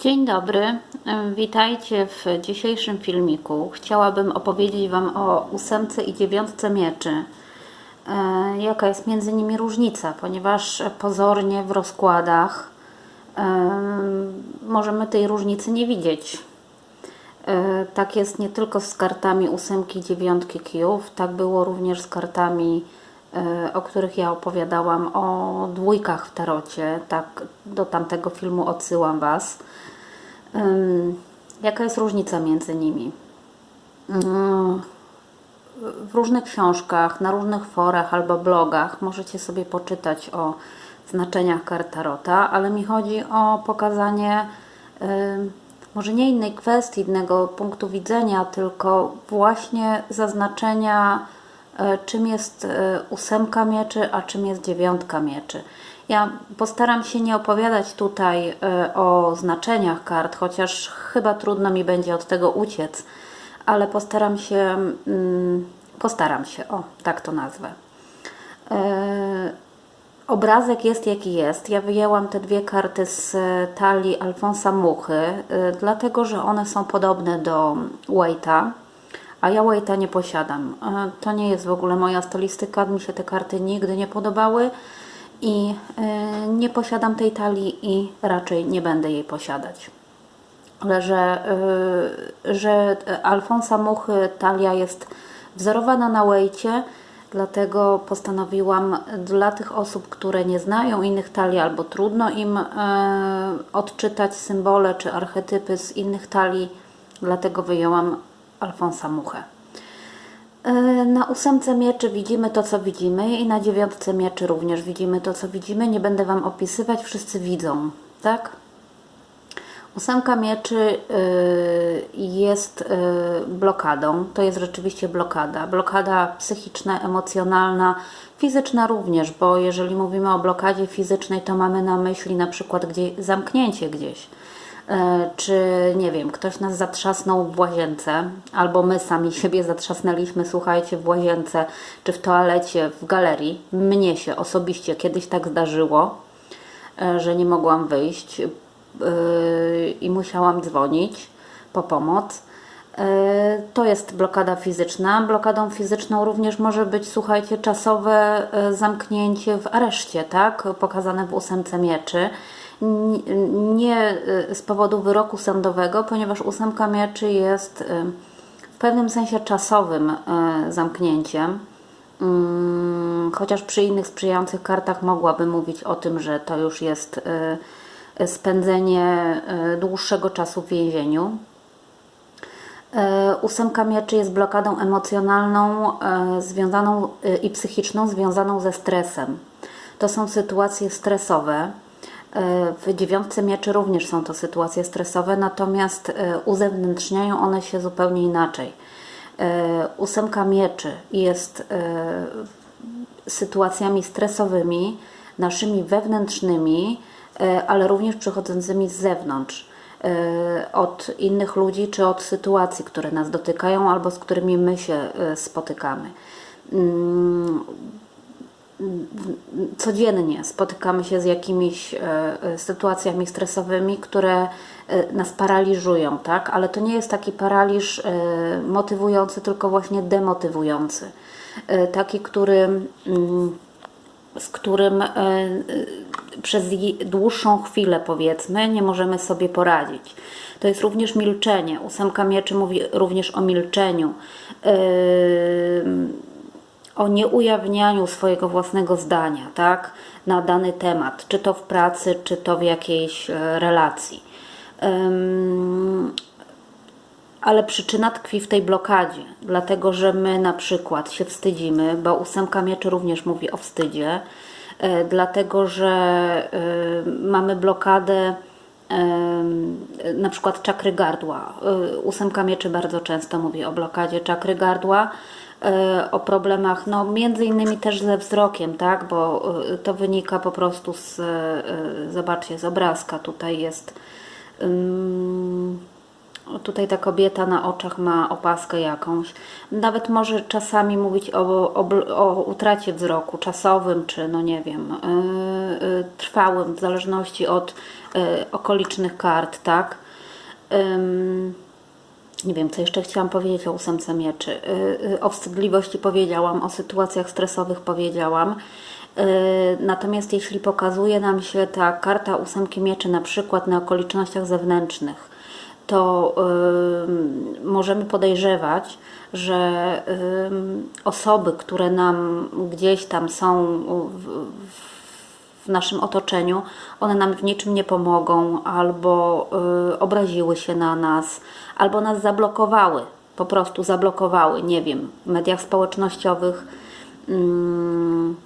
Dzień dobry, witajcie w dzisiejszym filmiku. Chciałabym opowiedzieć Wam o ósemce i dziewiątce mieczy. E, Jaka jest między nimi różnica, ponieważ pozornie w rozkładach możemy tej różnicy nie widzieć. E, Tak jest nie tylko z kartami ósemki i dziewiątki kijów, tak było również z kartami, e, o których ja opowiadałam, o dwójkach w tarocie. Tak, do tamtego filmu odsyłam Was. Jaka jest różnica między nimi? Ym, W różnych książkach, na różnych forach albo blogach możecie sobie poczytać o znaczeniach kart tarota, ale mi chodzi o pokazanie może nie innej kwestii, innego punktu widzenia, tylko właśnie zaznaczenia, e, czym jest e, ósemka mieczy, a czym jest dziewiątka mieczy. Ja postaram się nie opowiadać tutaj e, o znaczeniach kart, chociaż chyba trudno mi będzie od tego uciec, ale postaram się, mm, postaram się, o, tak to nazwę. E, Obrazek jest jaki jest. Ja wyjęłam te dwie karty z talii Alfonsa Muchy, e, dlatego że one są podobne do Waita, a ja Waita nie posiadam. To nie jest w ogóle moja stylistyka, mi się te karty nigdy nie podobały i e, nie posiadam tej talii i raczej nie będę jej posiadać. Ale że, y, że Alfonsa Muchy talia jest wzorowana na Wejcie, dlatego postanowiłam dla tych osób, które nie znają innych talii albo trudno im y, odczytać symbole czy archetypy z innych talii, dlatego wyjęłam Alfonsa Muchę. E, Na ósemce mieczy widzimy to, co widzimy i na dziewiątce mieczy również widzimy to, co widzimy. Nie będę Wam opisywać, wszyscy widzą, tak? Ósemka mieczy y, jest y, blokadą. To jest rzeczywiście blokada. Blokada psychiczna, emocjonalna, fizyczna również, bo jeżeli mówimy o blokadzie fizycznej, to mamy na myśli na przykład gdzie, zamknięcie gdzieś. E, Czy nie wiem, ktoś nas zatrzasnął w łazience, albo my sami siebie zatrzasnęliśmy, słuchajcie, w łazience, czy w toalecie, w galerii. Mnie się osobiście kiedyś tak zdarzyło, e, że nie mogłam wyjść yy, i musiałam dzwonić po pomoc. To jest blokada fizyczna. Blokadą fizyczną również może być, słuchajcie, czasowe zamknięcie w areszcie, tak? Pokazane w ósemce mieczy. Nie yy, z powodu wyroku sądowego, ponieważ ósemka mieczy jest yy, w pewnym sensie czasowym yy, zamknięciem. Mm, Chociaż przy innych sprzyjających kartach mogłabym mówić o tym, że to już jest y, spędzenie y, dłuższego czasu w więzieniu. Ósemka mieczy jest blokadą emocjonalną związaną y, i psychiczną związaną ze stresem. To są sytuacje stresowe. W dziewiątce mieczy również są to sytuacje stresowe, natomiast e, uzewnętrzniają one się zupełnie inaczej. E, Ósemka mieczy jest e, sytuacjami stresowymi, naszymi wewnętrznymi, ale również przychodzącymi z zewnątrz, od innych ludzi czy od sytuacji, które nas dotykają albo z którymi my się spotykamy. Codziennie spotykamy się z jakimiś e, e, sytuacjami stresowymi, które e, nas paraliżują, tak? Ale to nie jest taki paraliż motywujący, tylko właśnie demotywujący. Taki, który mm, z którym przez dłuższą chwilę, powiedzmy, nie możemy sobie poradzić. To jest również milczenie. Ósemka mieczy mówi również o milczeniu, Ym, o nieujawnianiu swojego własnego zdania, tak, na dany temat, czy to w pracy, czy to w jakiejś e, relacji. Ym, ale przyczyna tkwi w tej blokadzie, dlatego że my na przykład się wstydzimy, bo ósemka mieczy również mówi o wstydzie, e, dlatego że e, mamy blokadę na przykład czakry gardła. Ósemka mieczy bardzo często mówi o blokadzie czakry gardła, o problemach, no między innymi też ze wzrokiem, tak, bo e, to wynika po prostu z, e, zobaczcie, z obrazka, tutaj jest ym, Tutaj ta kobieta na oczach ma opaskę jakąś. Nawet może czasami mówić o, o, o utracie wzroku czasowym, czy no nie wiem, trwałym w zależności od okolicznych kart, tak? Nie wiem, co jeszcze chciałam powiedzieć o ósemce mieczy. Y, y, O wstydliwości powiedziałam, o sytuacjach stresowych powiedziałam. Y, Natomiast jeśli pokazuje nam się ta karta ósemki mieczy na przykład na okolicznościach zewnętrznych, to możemy podejrzewać, że osoby, które nam gdzieś tam są w, w naszym otoczeniu, one nam w niczym nie pomogą, albo y, obraziły się na nas, albo nas zablokowały, po prostu zablokowały, nie wiem, w mediach społecznościowych, mm,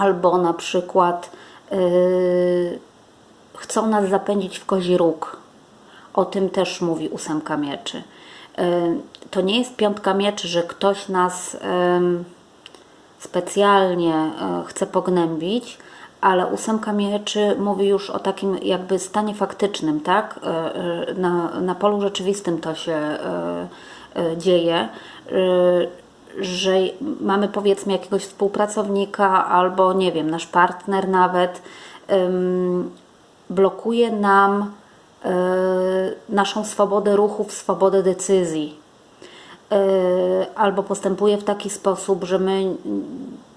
albo na przykład y, chcą nas zapędzić w kozi róg. O tym też mówi ósemka mieczy. Y, To nie jest piątka mieczy, że ktoś nas em, specjalnie e, chce pognębić, ale ósemka mieczy mówi już o takim jakby stanie faktycznym, tak? E, e, Na, na polu rzeczywistym to się dzieje, że mamy powiedzmy jakiegoś współpracownika albo nie wiem, nasz partner nawet blokuje nam naszą swobodę ruchów, swobodę decyzji albo postępuje w taki sposób, że my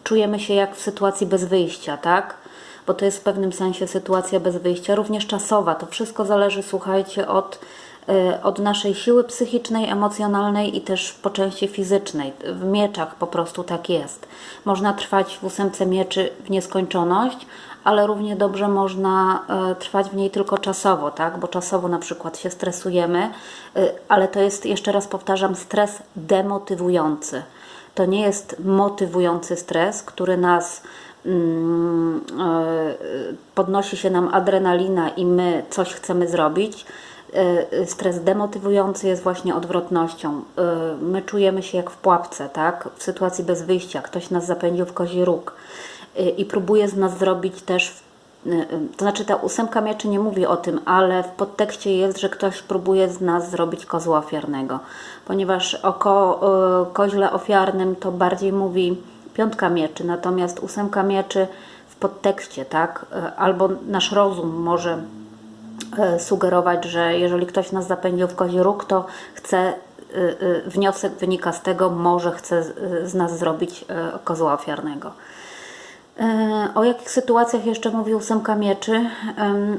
czujemy się jak w sytuacji bez wyjścia, tak? Bo to jest w pewnym sensie sytuacja bez wyjścia, również czasowa. To wszystko zależy, słuchajcie, od, e, od naszej siły psychicznej, emocjonalnej i też po części fizycznej. W mieczach po prostu tak jest. Można trwać w ósemce mieczy w nieskończoność, ale równie dobrze można e, trwać w niej tylko czasowo, tak? Bo czasowo na przykład się stresujemy, e, ale to jest, jeszcze raz powtarzam, stres demotywujący. To nie jest motywujący stres, który nas mm, e, podnosi się nam adrenalina i my coś chcemy zrobić. Stres demotywujący jest właśnie odwrotnością. My czujemy się jak w pułapce, tak? W sytuacji bez wyjścia. Ktoś nas zapędził w kozi róg i próbuje z nas zrobić też y, y, to znaczy ta ósemka mieczy nie mówi o tym, ale w podtekście jest, że ktoś próbuje z nas zrobić kozła ofiarnego, ponieważ o ko, y, koźle ofiarnym to bardziej mówi piątka mieczy, natomiast ósemka mieczy w podtekście, tak, y, albo nasz rozum może y, sugerować, że jeżeli ktoś nas zapędził w kozi róg, to chce, y, y, wniosek wynika z tego, może chce z, nas zrobić y, kozła ofiarnego. E, O jakich sytuacjach jeszcze mówi ósemka mieczy?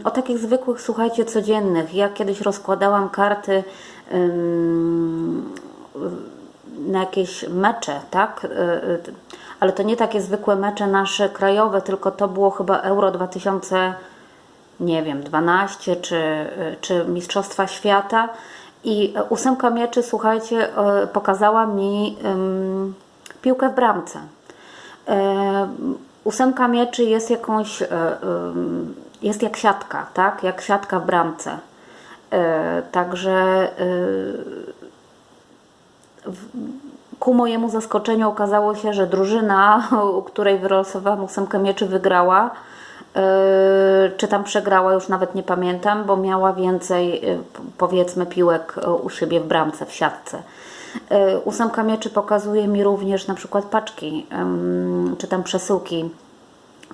O takich zwykłych, słuchajcie, codziennych. Ja kiedyś rozkładałam karty na jakieś mecze, tak? E, e, Ale to nie takie zwykłe mecze nasze krajowe, tylko to było chyba Euro 2000, nie wiem, 12 czy, czy Mistrzostwa Świata. I ósemka mieczy, słuchajcie, pokazała mi piłkę w bramce. E, Ósemka mieczy jest jakąś, e, em, jest jak siatka, tak? Jak siatka w bramce. E, Także e, ku mojemu zaskoczeniu okazało się, że drużyna, u której wylosowałam ósemkę mieczy, wygrała. Czy tam przegrała, już nawet nie pamiętam, bo miała więcej, powiedzmy, piłek u siebie w bramce, w siatce. Yy, Ósemka mieczy pokazuje mi również na przykład paczki, czy tam przesyłki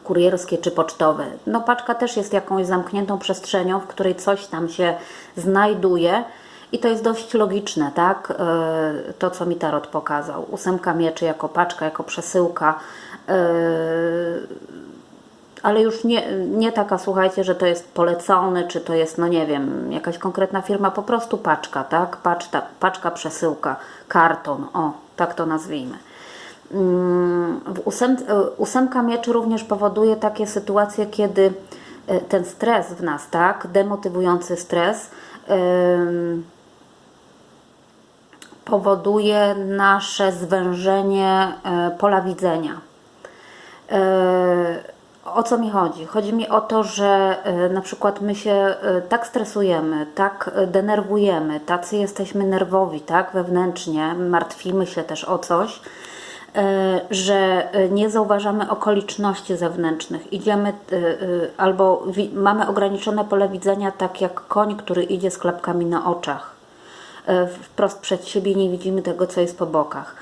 kurierskie czy pocztowe. No paczka też jest jakąś zamkniętą przestrzenią, w której coś tam się znajduje i to jest dość logiczne, tak? Yy, To, co mi Tarot pokazał. Ósemka mieczy jako paczka, jako przesyłka. Ale już nie, nie taka, słuchajcie, że to jest polecony, czy to jest, no nie wiem, jakaś konkretna firma, po prostu paczka, tak? Paczka, paczka przesyłka, karton, o, tak to nazwijmy. Mm, w ósem, e, ósemka mieczy również powoduje takie sytuacje, kiedy e, ten stres w nas, tak, demotywujący stres, powoduje nasze zwężenie e, pola widzenia. O co mi chodzi? Chodzi mi o to, że e, na przykład my się e, tak stresujemy, tak e, denerwujemy, tacy jesteśmy nerwowi, tak, wewnętrznie, martwimy się też o coś, że nie zauważamy okoliczności zewnętrznych. Idziemy albo mamy ograniczone pole widzenia, tak jak koń, który idzie z klapkami na oczach. E, wprost przed siebie, nie widzimy tego, co jest po bokach.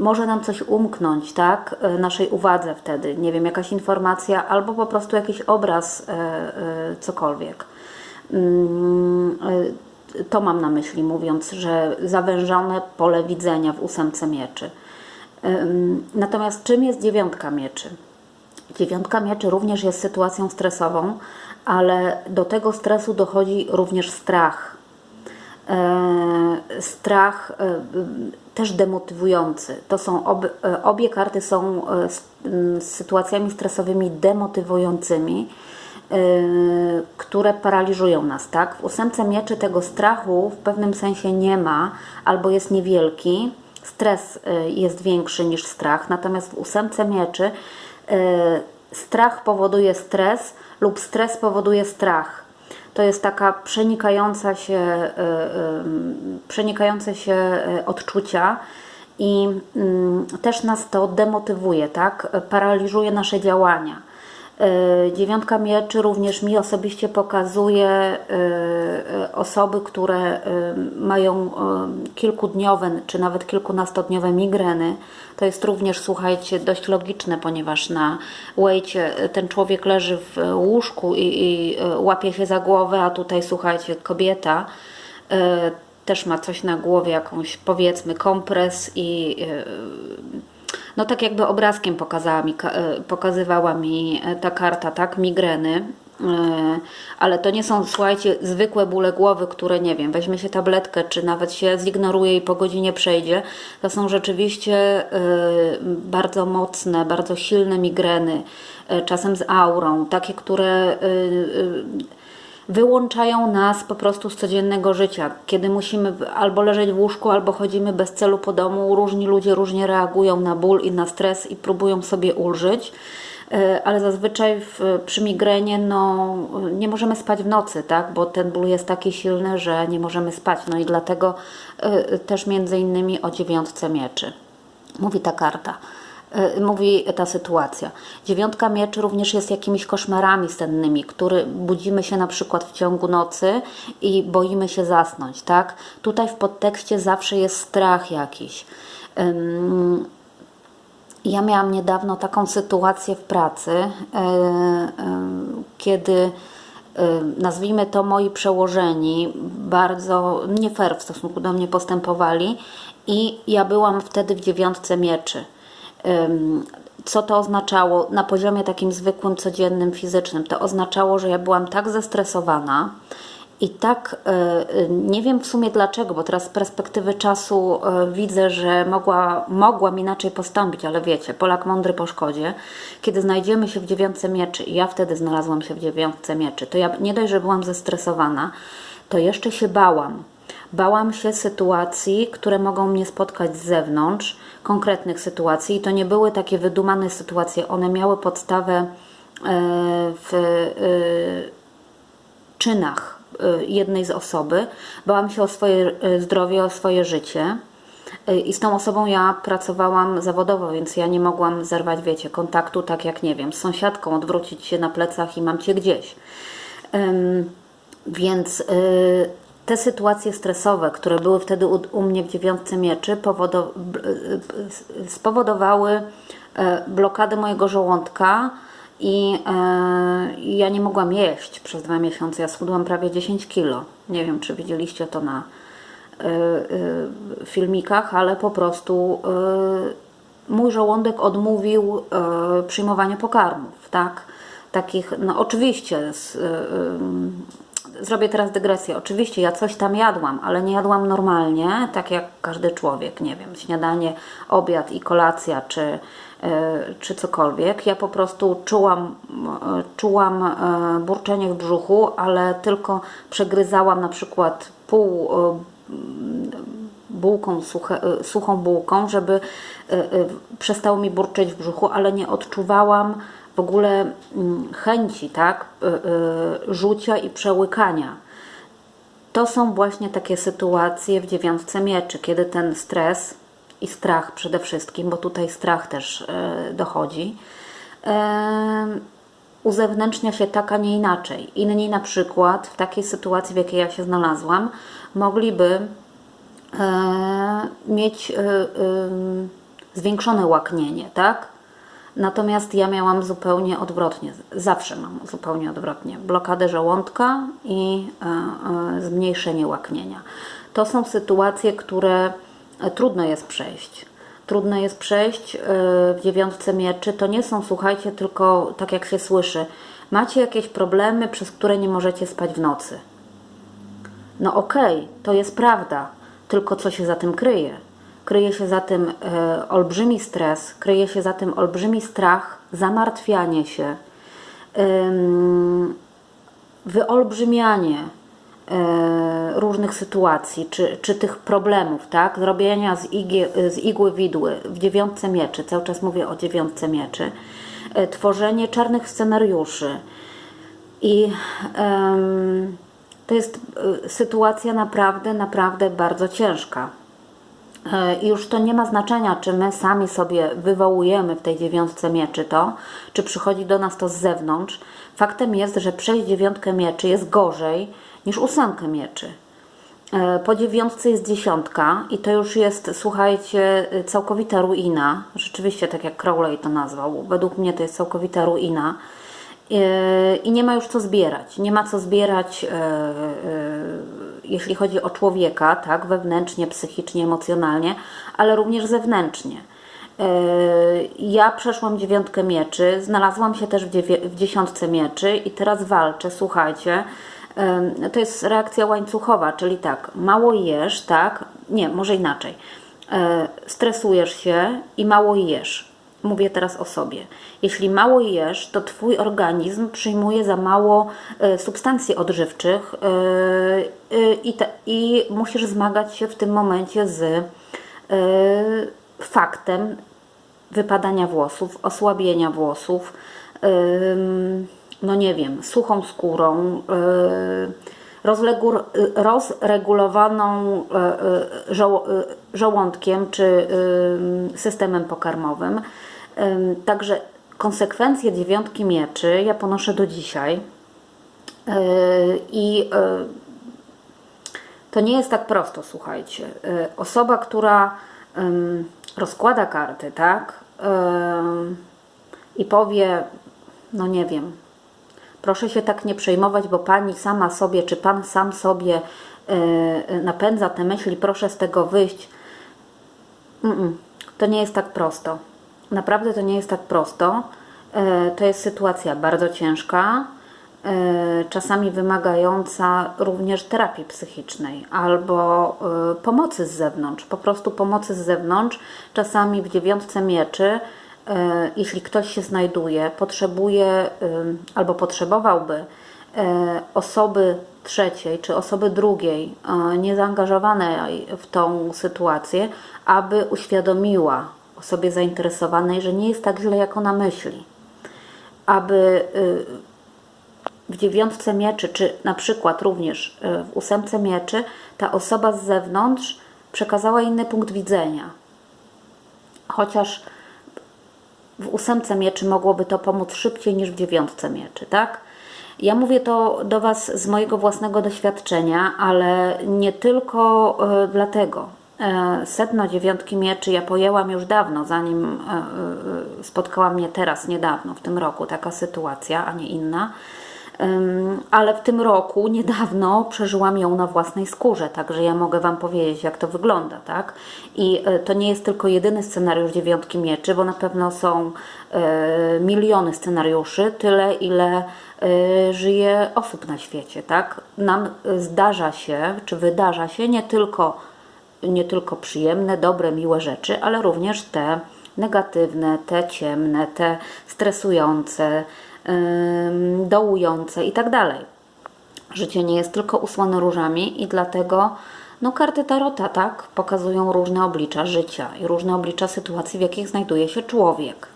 Może nam coś umknąć, tak, e, naszej uwadze wtedy, nie wiem, jakaś informacja albo po prostu jakiś obraz, e, cokolwiek. Mm, To mam na myśli, mówiąc, że zawężone pole widzenia w ósemce mieczy. Natomiast czym jest dziewiątka mieczy? Dziewiątka mieczy również jest sytuacją stresową, ale do tego stresu dochodzi również strach. E, strach e, też demotywujący. To są e, obie karty są sytuacjami stresowymi demotywującymi, które paraliżują nas, tak? W ósemce mieczy tego strachu w pewnym sensie nie ma, albo jest niewielki. Stres jest większy niż strach, natomiast w ósemce mieczy strach powoduje stres lub stres powoduje strach. To jest taka przenikająca się, e, e, przenikające się e, odczucia i mm, też nas to demotywuje, tak? Paraliżuje nasze działania. E, Dziewiątka mieczy również mi osobiście pokazuje e, e, osoby, które mają kilkudniowe czy nawet kilkunastodniowe migreny. To jest również, słuchajcie, dość logiczne, ponieważ na łejcie ten człowiek leży w łóżku i, i łapie się za głowę, a tutaj, słuchajcie, kobieta też ma coś na głowie, jakąś powiedzmy kompres i no tak jakby obrazkiem pokazała mi, e, pokazywała mi e, ta karta, tak, migreny. E, Ale to nie są, słuchajcie, zwykłe bóle głowy, które nie wiem, weźmie się tabletkę, czy nawet się zignoruje i po godzinie przejdzie. To są rzeczywiście bardzo mocne, bardzo silne migreny, czasem z aurą, takie, które wyłączają nas po prostu z codziennego życia. Kiedy musimy albo leżeć w łóżku, albo chodzimy bez celu po domu, różni ludzie różnie reagują na ból i na stres i próbują sobie ulżyć. E, Ale zazwyczaj w, przy migrenie no, nie możemy spać w nocy, tak? bo ten ból jest taki silny, że nie możemy spać. No i dlatego e, też między innymi o dziewiątce mieczy. Mówi ta karta y, mówi ta sytuacja. Dziewiątka mieczy również jest jakimiś koszmarami sennymi, który budzimy się na przykład w ciągu nocy i boimy się zasnąć, tak? Tutaj w podtekście zawsze jest strach jakiś. Ja miałam niedawno taką sytuację w pracy, e, e, kiedy e, nazwijmy to moi przełożeni bardzo nie fair w stosunku do mnie postępowali i ja byłam wtedy w dziewiątce mieczy. Co to oznaczało na poziomie takim zwykłym, codziennym, fizycznym? To oznaczało, że ja byłam tak zestresowana, i tak e, nie wiem w sumie dlaczego, bo teraz z perspektywy czasu e, widzę, że mogła, mogłam inaczej postąpić, ale wiecie, Polak mądry po szkodzie. Kiedy znajdziemy się w dziewiątce mieczy, i ja wtedy znalazłam się w dziewiątce mieczy, to ja nie dość, że byłam zestresowana, to jeszcze się bałam. Bałam się sytuacji, które mogą mnie spotkać z zewnątrz, konkretnych sytuacji, i to nie były takie wydumane sytuacje, one miały podstawę e, w e, czynach y, jednej z osoby. Bałam się o swoje zdrowie, o swoje życie. I z tą osobą ja pracowałam zawodowo, więc ja nie mogłam zerwać, wiecie, kontaktu, tak jak nie wiem, z sąsiadką, odwrócić się na plecach i mam cię gdzieś. Więc y, te sytuacje stresowe, które były wtedy u, u mnie w dziewiątce mieczy, y, spowodowały y, blokadę mojego żołądka i y, i ja nie mogłam jeść przez dwa miesiące. Ja schudłam prawie 10 kilo. Nie wiem, czy widzieliście to na filmikach, ale po prostu mój żołądek odmówił przyjmowania pokarmów, tak? Takich, no oczywiście, z, zrobię teraz dygresję. Oczywiście ja coś tam jadłam, ale nie jadłam normalnie, tak jak każdy człowiek, nie wiem, śniadanie, obiad i kolacja, czy, y, czy cokolwiek. Ja po prostu czułam, y, czułam y, burczenie w brzuchu, ale tylko przegryzałam na przykład pół bułką, suche, suchą bułką, żeby przestało mi burczeć w brzuchu, ale nie odczuwałam w ogóle mm, chęci, tak, y, y, rzucia i przełykania. To są właśnie takie sytuacje w dziewiątce mieczy, kiedy ten stres i strach przede wszystkim, bo tutaj strach też y, dochodzi, uzewnętrznia się tak, a nie inaczej. Inni na przykład w takiej sytuacji, w jakiej ja się znalazłam, mogliby mieć zwiększone łaknienie, tak? Natomiast ja miałam zupełnie odwrotnie, zawsze mam zupełnie odwrotnie. Blokadę żołądka i e, e, zmniejszenie łaknienia. To są sytuacje, które e, trudno jest przejść. Trudno jest przejść w dziewiątce mieczy. To nie są, słuchajcie, tylko tak jak się słyszy, macie jakieś problemy, przez które nie możecie spać w nocy. No okej, to jest prawda, tylko co się za tym kryje? Kryje się za tym e, olbrzymi stres, kryje się za tym olbrzymi strach, zamartwianie się, ym, wyolbrzymianie e, różnych sytuacji, czy, czy tych problemów, tak? Zrobienia z, z igły widły w dziewiątce mieczy, cały czas mówię o dziewiątce mieczy, e, tworzenie czarnych scenariuszy. I to jest sytuacja naprawdę, naprawdę bardzo ciężka. E, I już to nie ma znaczenia, czy my sami sobie wywołujemy w tej dziewiątce mieczy to, czy przychodzi do nas to z zewnątrz. Faktem jest, że przejść dziewiątkę mieczy jest gorzej niż ósemkę mieczy. E, Po dziewiątce jest dziesiątka i to już jest, słuchajcie, całkowita ruina. Rzeczywiście, tak jak Crowley to nazwał, według mnie to jest całkowita ruina. E, I nie ma już co zbierać. Nie ma co zbierać, e, e, jeśli chodzi o człowieka, tak, wewnętrznie, psychicznie, emocjonalnie, ale również zewnętrznie. E, Ja przeszłam dziewiątkę mieczy, znalazłam się też w, dziesiątce mieczy i teraz walczę, słuchajcie. em, To jest reakcja łańcuchowa, czyli tak, mało jesz, tak, nie, może inaczej. E, Stresujesz się i mało jesz. Mówię teraz o sobie. Jeśli mało jesz, to Twój organizm przyjmuje za mało e, substancji odżywczych e, e, i, te, i musisz zmagać się w tym momencie z faktem wypadania włosów, osłabienia włosów, no nie wiem, suchą skórą, rozregulowaną yy, żoł- yy, żołądkiem czy systemem pokarmowym. Ym, Także konsekwencje dziewiątki mieczy ja ponoszę do dzisiaj. I to nie jest tak prosto, słuchajcie. Osoba, która rozkłada karty, tak? I powie, no nie wiem, proszę się tak nie przejmować, bo pani sama sobie, czy pan sam sobie y, napędza te myśli, proszę z tego wyjść. To nie jest tak prosto. Naprawdę to nie jest tak prosto. E, To jest sytuacja bardzo ciężka, e, czasami wymagająca również terapii psychicznej albo e, pomocy z zewnątrz, po prostu pomocy z zewnątrz. Czasami w dziewiątce mieczy, e, jeśli ktoś się znajduje, potrzebuje e, albo potrzebowałby e, osoby trzeciej czy osoby drugiej, e, niezaangażowanej w tą sytuację, aby uświadomiła osobie zainteresowanej, że nie jest tak źle, jak ona myśli. Aby y, w dziewiątce mieczy, czy na przykład również y, w ósemce mieczy, ta osoba z zewnątrz przekazała inny punkt widzenia. Chociaż w ósemce mieczy mogłoby to pomóc szybciej niż w dziewiątce mieczy, tak? Ja mówię to do Was z mojego własnego doświadczenia, ale nie tylko e, dlatego. E, sedno dziewiątki mieczy ja pojęłam już dawno, zanim e, spotkała mnie teraz, niedawno, w tym roku, taka sytuacja, a nie inna. Ale w tym roku, niedawno, przeżyłam ją na własnej skórze, także ja mogę Wam powiedzieć, jak to wygląda, tak? I e, to nie jest tylko jedyny scenariusz dziewiątki mieczy, bo na pewno są e, miliony scenariuszy, tyle ile e, żyje osób na świecie, tak? Nam zdarza się, czy wydarza się nie tylko, nie tylko przyjemne, dobre, miłe rzeczy, ale również te negatywne, te ciemne, te stresujące, dołujące i tak dalej. Życie nie jest tylko usłane różami i dlatego no, karty Tarota tak pokazują różne oblicza życia i różne oblicza sytuacji, w jakich znajduje się człowiek.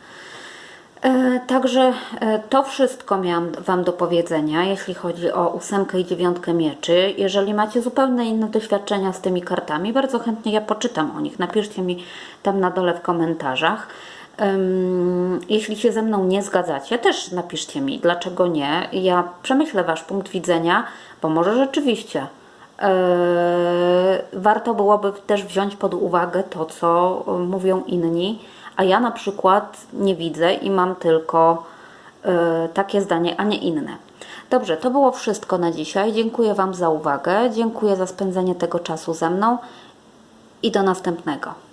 E, Także e, to wszystko miałam Wam do powiedzenia, jeśli chodzi o ósemkę i dziewiątkę mieczy. Jeżeli macie zupełnie inne doświadczenia z tymi kartami, bardzo chętnie ja poczytam o nich. Napiszcie mi tam na dole w komentarzach. Jeśli się ze mną nie zgadzacie, też napiszcie mi, dlaczego nie. Ja przemyślę Wasz punkt widzenia, bo może rzeczywiście e, warto byłoby też wziąć pod uwagę to, co mówią inni, a ja na przykład nie widzę i mam tylko e, takie zdanie, a nie inne. Dobrze, to było wszystko na dzisiaj. Dziękuję Wam za uwagę, dziękuję za spędzenie tego czasu ze mną i do następnego.